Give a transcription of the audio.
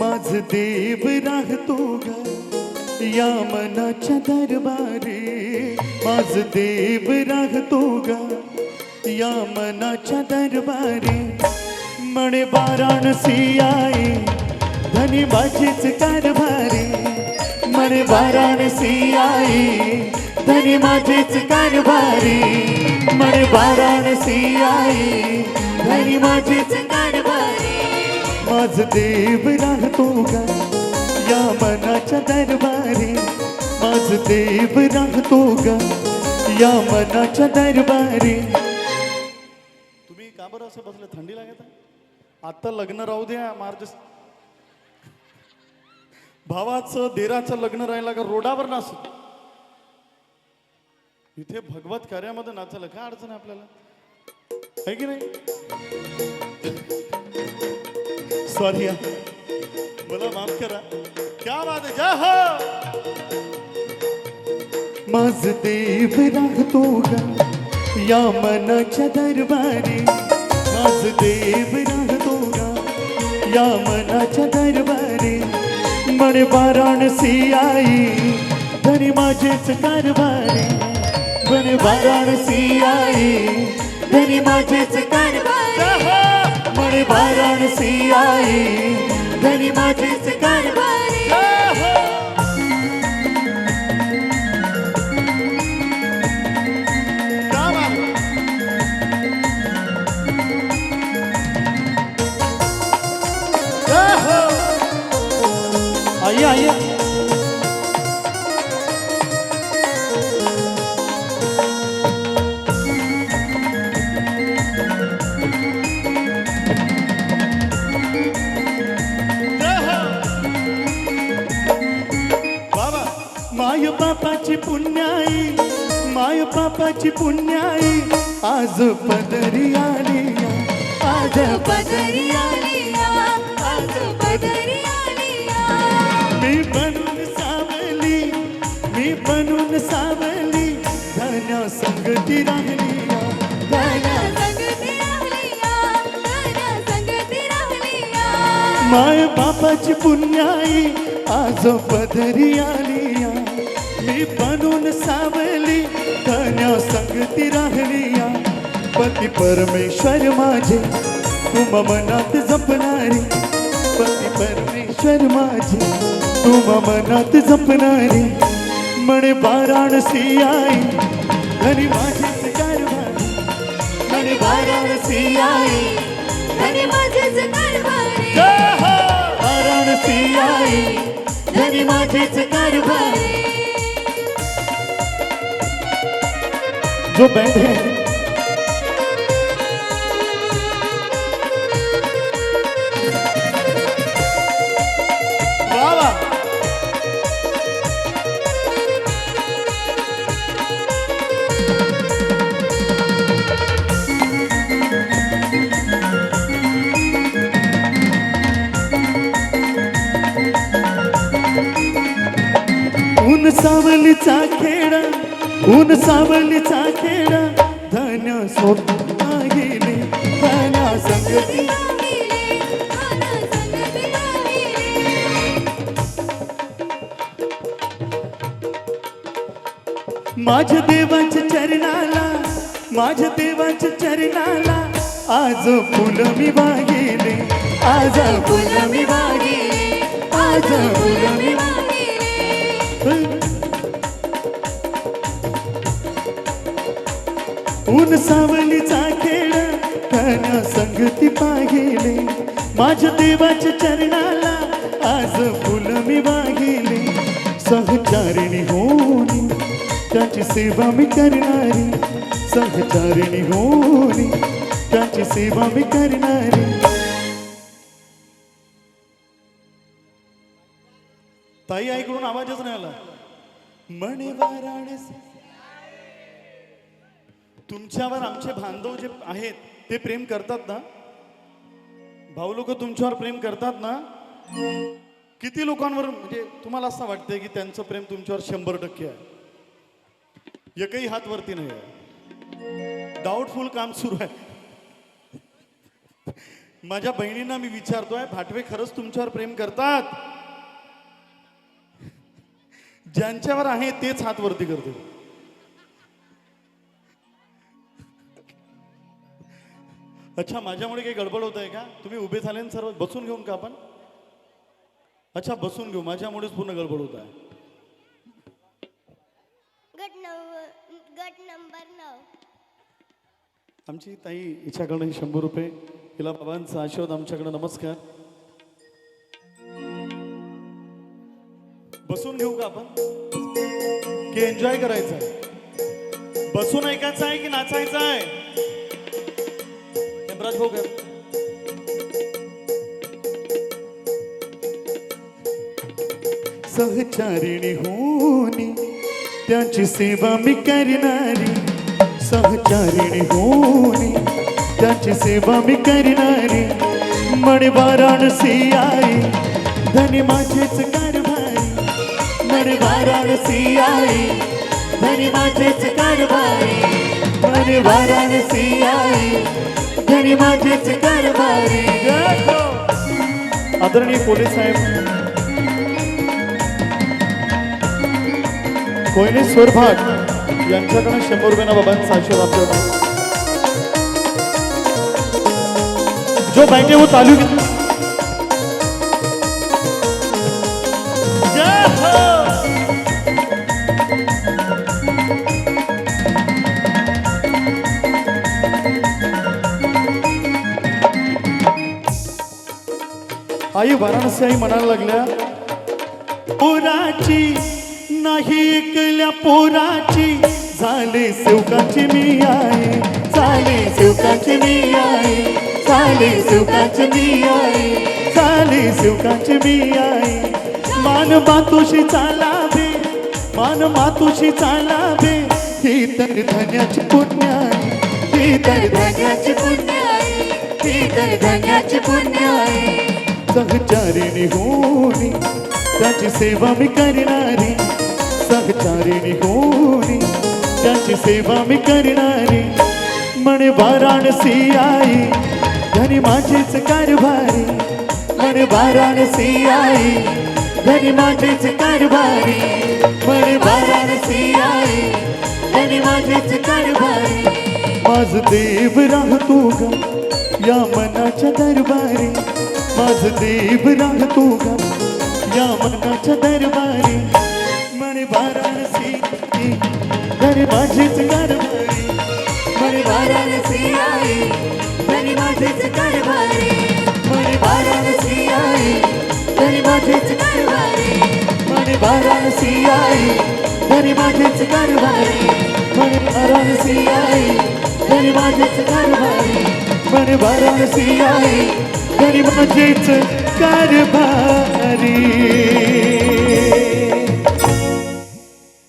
माझ देव राहतो ग या मनाच्या दरबारी. माझ देव राहतो ग या मनाच्या दरबारी. म्हणे वाराणसी आई धनी माझीच कारभारी. म्हणे वाराणसी आई धनी माझीच कारभारी. म्हणे वाराणसी आई धनी माझीच कारभारी. माझ देव राहतो गा या मनाच्या दरबारी माझ देव राहतो गा या मनाच्या दरबारी तुम्ही का बरं असं बसले? थंडी लागत आता लग्न राहू द्या मार्च भावाचं देराचं लग्न राहिलं का रोडावर नाच? इथे भगवत कार्यामध्ये नाचायला काय अडचण आहे आपल्याला? आहे की नाही? सॉरी मला माफ करा। क्या बात आहे जय हो! माझ देव राहतो गा या मनाच्या दरबारी। माझ देव राहतो गा या मनाच्या दरबारी। म्हणे वाराणसी आई धनी माझेच कारभारी। म्हणे वाराणसी आई धनी माझेच कारभारी। म्हणे वाराणसी आई. घरी माझीच कारभारी आई आई. माय बापाची पुण्याई माय बापाची पुण्याई आज पदरी आली आज पदरी आलिया आज पदरी आलिया मी बनून सावली मी बनून सावली धन्या संगती राहिली. माय बापाची पुण्याई आज पदरी आली संगती राहिली पती परमेश्वर माझे तुम मनात जपणारी. पती परमेश्वर माझे तुम मनात जपणारी. म्हणे वाराणसी आई धनी माझीच कारभारी म्हणे वाराणसी आई धनी माझेच कारभारी वाराणसी आई धनी माझीच कारभारी जो बँड है वाह वाह ऊन सावलीचा खेडा ऊन सावलीचा खेळा धन्य सोडा गेले धन्या संगती. माझ्या देवाच्या चरणाला माझ्या देवाच्या चरणाला आज फुल मी वागिले आज फुल मी वागिले आज फुल मी ऊन सावलीचा खेळ धन्या संगती पाहिली. माझ्या देवाच्या चरणाला आज फुल मी वागिले सहचारिणी होणी त्याची सेवा मी करणारी. सहचारिणी होणी त्याची सेवा मी करणारी. ताई ऐकून आवाजच नाही आला. म्हणे वाराणसी तुमच्यावर आमचे बांधव जे आहेत ते प्रेम करतात ना? भाऊ लोक तुमच्यावर प्रेम करतात ना? किती लोकांवर म्हणजे तुम्हाला असं वाटतंय की त्यांचं प्रेम तुमच्यावर शंभर टक्के आहे? एकही हात वरती नाही आहे. डाऊटफुल काम सुरू आहे. माझ्या बहिणींना मी विचारतोय भाटवे खरंच तुमच्यावर प्रेम करतात? ज्यांच्यावर आहे तेच हात वरती करतो अच्छा माझ्यामुळे काही गडबड होत आहे का? तुम्ही उभे झाले ना सर्व बसून घेऊन का आपण? अच्छा बसून घेऊ. माझ्यामुळेच पूर्ण गडबड होत आहे. गट नंबर आमची ताई हिच्याकडे शंभर रुपये. हिला बाबांचा आशीर्वाद आमच्याकडे नमस्कार. बसून घेऊ का आपण? की एन्जॉय करायचं आहे बसून ऐकायचं आहे की नाचायचं आहे ब्रज हो गए सहचारिणी होनी त्यांची सेवा मी करणारी. सहचारिणी होनी त्याची सेवा मी करणारी. मण वाराणसी आई धनी माझेच कारभारी. मण वाराणसी आई धनी माझेच कारभारी. मण वाराणसी आई धनी माझेच कारभारी आदरणीय पोलीस साहेब कोयने स्वरभाट यांच्याकडे शंभर रुपयांना बाबांनी सहाशे आपल्याकडे जो बैठे वो तालू आई वाराणसी आई म्हणायला लागल्या पोराची नाही ऐकल्या पोराची झाले सेवकाची मी आहे झाले सेवकाची मी आहे झाले सेवकाची मी आहे झाले सेवकाची मी आहे मान मातोशी चालावे मान मातोशी चालावे ही तर धन्याची पुण्याई आहे ही तर धन्याची पुण्याई आहे ही तर धन्याची पुण्य आहे सहचारिणी होणी त्याची सेवा मी करणारी. सहचारिणी होणी त्याची सेवा मी करणारी. म्हणे वाराणसी आई घरी माझेच कारभारी. म्हणे वाराणसी आई घरी माझेच कारभारी. म्हणे वाराणसी आई धनी माझेच कारभारी. माझ देव राहतो ग या मनाच्या दरबारी. माझ देव राहतो ग या मनाच्या दरबारी म्हणे वाराणसी. घरी माझीच कारभारी म्हणे वाराणसी आई. घरी माझीच कारभारी म्हणे वाराणसी आई. घरी माझीच कारभारी म्हणे वाराणसी आई. घरी माझीच कारभारी म्हणे वाराणसी आई. घरी माझीच कारभारी म्हणे वाराणसी आई. घरी माझीच कारभारी